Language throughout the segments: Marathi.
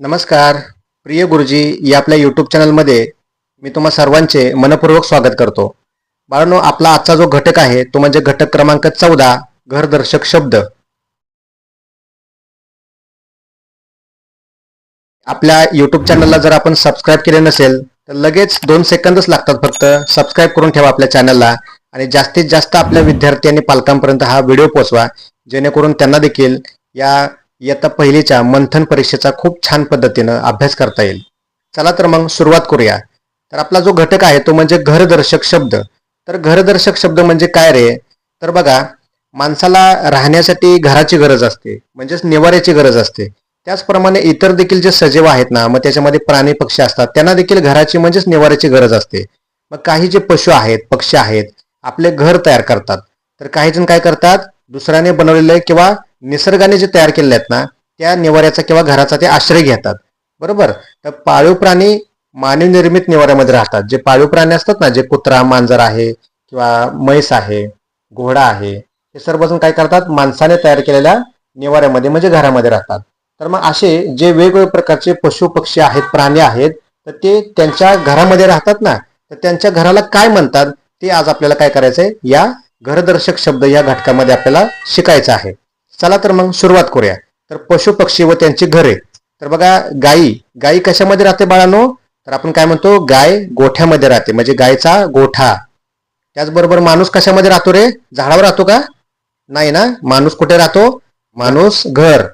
नमस्कार. प्रिय गुरुजी या आपल्या यूट्यूब चॅनलमध्ये मी तुम्हा सर्वांचे मनपूर्वक स्वागत करतो. बाळांनो आपला आजचा जो घटक आहे तो म्हणजे घटक क्रमांक चौदा घरदर्शक शब्द. आपल्या यूट्यूब चॅनलला जर आपण सबस्क्राईब केले नसेल तर लगेच दोन सेकंदच लागतात फक्त. सबस्क्राईब करून ठेवा आपल्या चॅनलला आणि जास्तीत जास्त आपल्या विद्यार्थी आणि पालकांपर्यंत हा व्हिडिओ पोचवा जेणेकरून त्यांना देखील या इयत्ता पहिलीच्या मंथन परीक्षेचा खूप छान पद्धतीनं अभ्यास करता येईल. चला तर मग सुरुवात करूया. तर आपला जो घटक आहे तो म्हणजे घरदर्शक शब्द. तर घरदर्शक शब्द म्हणजे काय रे? तर बघा माणसाला राहण्यासाठी घराची गरज असते म्हणजेच निवाऱ्याची गरज असते. त्याचप्रमाणे इतर देखील जे सजीव आहेत ना मग त्याच्यामध्ये प्राणी पक्षी असतात त्यांना देखील घराची म्हणजेच निवाऱ्याची गरज असते. मग काही जे पशु आहेत पक्षी आहेत आपले घर तयार करतात. तर काही जण काय करतात? दुसऱ्याने बनवलेले किंवा निसर्गाने जे तयार केलेले आहेत ना त्या निवाऱ्याचा किंवा घराचा ते आश्रय घेतात. बरोबर? तर पाळीव प्राणी मानव निर्मित निवाऱ्यामध्ये राहतात. जे पाळीव प्राणी असतात ना जे कुत्रा मांजर आहे किंवा म्हैस आहे घोडा आहे हे सर्वजण काय करतात? माणसाने तयार केलेल्या निवाऱ्यामध्ये म्हणजे घरामध्ये राहतात. तर मग असे जे वेगवेगळ्या प्रकारचे पशु पक्षी आहेत प्राणी आहेत तर ते त्यांच्या घरामध्ये राहतात ना तर त्यांच्या घराला काय म्हणतात? ते आज आपल्याला काय करायचंय? या घरदर्शक शब्द या घटकामध्ये आपल्याला शिकायचं आहे. चला तर मग सुरुवात करूया. तर पशु पक्षी व त्यांची घरे. तर बघा गाई. गाई कशामध्ये राहते बाळांनो? तर आपण काय म्हणतो? गाय गोठ्यामध्ये राहते. म्हणजे गायचा गोठा. त्याचबरोबर माणूस कशामध्ये राहतो रे? झाडावर राहतो का? नाही ना? माणूस कुठे राहतो? माणूस घर.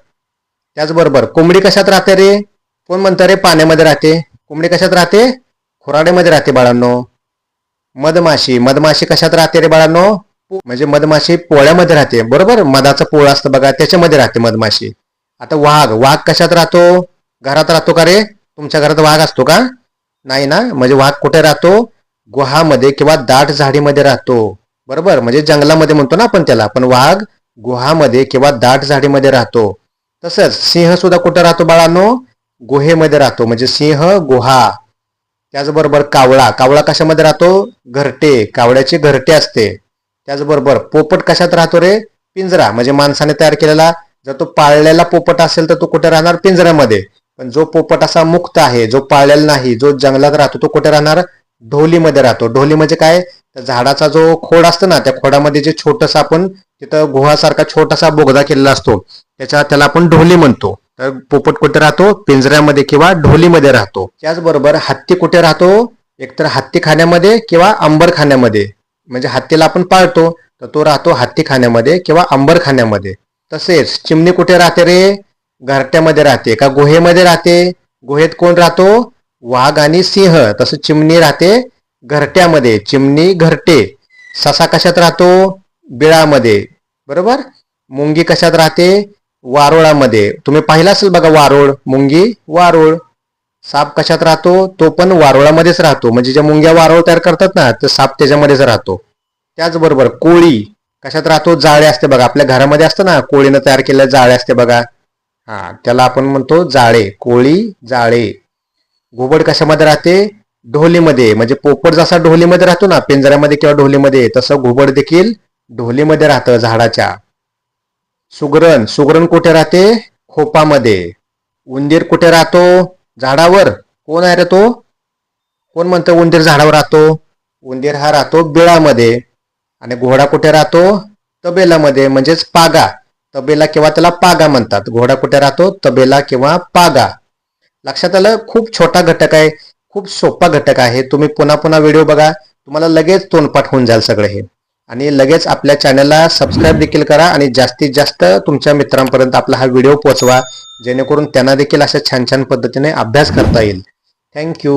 त्याचबरोबर कोंबडी कशात राहते रे? कोण म्हणतं रे? पाण्यामध्ये राहते. कोंबडी कशात राहते? खुराड्यामध्ये राहते बाळांनो. मधमाशी. मधमाशी कशात राहते रे बाळांनो? म्हणजे मधमाशी पोळ्यामध्ये राहते बरोबर? मधाचं पोळा असतं बघा त्याच्यामध्ये राहते मधमाशी. आता वाघ वाघ कशात राहतो? घरात राहतो का रे? तुमच्या घरात वाघ असतो का? नाही ना? म्हणजे वाघ कुठे राहतो? गुहामध्ये किंवा दाट झाडीमध्ये राहतो. बरोबर? म्हणजे जंगलामध्ये म्हणतो ना आपण त्याला. पण वाघ गुहामध्ये किंवा दाट झाडीमध्ये राहतो. तसंच सिंह सुद्धा कुठे राहतो बाळांनो? गुहेमध्ये राहतो. म्हणजे सिंह गुहा. त्याचबरोबर कावळा. कावळा कशामध्ये राहतो? घरटे. कावळ्याची घरटे असते. त्याचबरोबर पोपट कशात राहतो रे? पिंजरा. म्हणजे माणसाने तयार केलेला जर तो पाळलेला पोपट असेल तर तो कुठे राहणार? पिंजऱ्यामध्ये. पण जो पोपट असा मुक्त आहे जो पाळलेला नाही जो जंगलात राहतो तो कुठे राहणार? ढोलीमध्ये राहतो. ढोली म्हणजे काय? तर झाडाचा जो खोड असतो ना त्या खोडामध्ये जे छोटस आपण तिथं गुहासारखा छोटासा बोगदा केलेला असतो. त्याच्या त्याला आपण ढोली म्हणतो. तर पोपट कुठे राहतो? पिंजऱ्यामध्ये किंवा ढोलीमध्ये राहतो. त्याचबरोबर हत्ती कुठे राहतो? एकतर हत्ती खाण्यामध्ये किंवा अंबर खाण्यामध्ये. म्हणजे हत्तीला आपण पाळतो तर तो राहतो हत्ती खाण्यामध्ये किंवा आंबर खाण्यामध्ये. तसेच चिमणी कुठे राहते रे? घरट्यामध्ये राहते का गुहेमध्ये राहते? गुहेत कोण राहतो? वाघ आणि सिंह. तसं चिमणी राहते घरट्यामध्ये चिमणी घरटे. ससा कशात राहतो? बिळामध्ये. बरोबर? मुंगी कशात राहते? वारोळामध्ये. तुम्ही पाहिला असेल बघा वारोळ मुंगी वारोळ. साप कशात राहतो? तो पण वारुळामध्येच राहतो. म्हणजे ज्या मुंग्या वारुळ तयार करतात ना तर साप त्याच्यामध्येच राहतो. त्याचबरोबर कोळी कशात राहतो? जाळे असते बघा. आपल्या घरामध्ये असतं ना कोळीनं तयार केलेल्या जाळे असते बघा. हा त्याला आपण म्हणतो जाळे. कोळी जाळे. घुबड कशामध्ये राहते? ढोलीमध्ये. म्हणजे पोपट जसा ढोलीमध्ये राहतो ना पिंजऱ्यामध्ये किंवा ढोलीमध्ये तसं घुबड देखील ढोलीमध्ये राहतं झाडाच्या. सुगरण. सुगरण कुठे राहते? खोपामध्ये. उंदीर कुठे राहतो? झाडावर. कोण आहे रे तो? कोण म्हणतो उंदीर झाडावर राहतो? उंदीर हा राहतो बिळामध्ये. आणि घोडा कुठे राहतो? तबेलामध्ये म्हणजेच पागा. तबेला किंवा त्याला पागा म्हणतात. घोडा कुठे राहतो? तबेला किंवा पागा. लक्षात आलं? खूप छोटा घटक आहे. खूप सोपा घटक आहे. तुम्ही पुन्हा पुन्हा व्हिडिओ बघा. तुम्हाला लगेच तोंडपाठ होऊन जाईल सगळं हे. आणि लगेच आपल्या चॅनलला सबस्क्राईब देखील करा आणि जास्तीत जास्त तुमच्या मित्रांपर्यंत आपला हा व्हिडिओ पोहोचवा जेणेकरून त्यांना देखील अशा छान छान पद्धतीने अभ्यास करता येईल. थँक्यू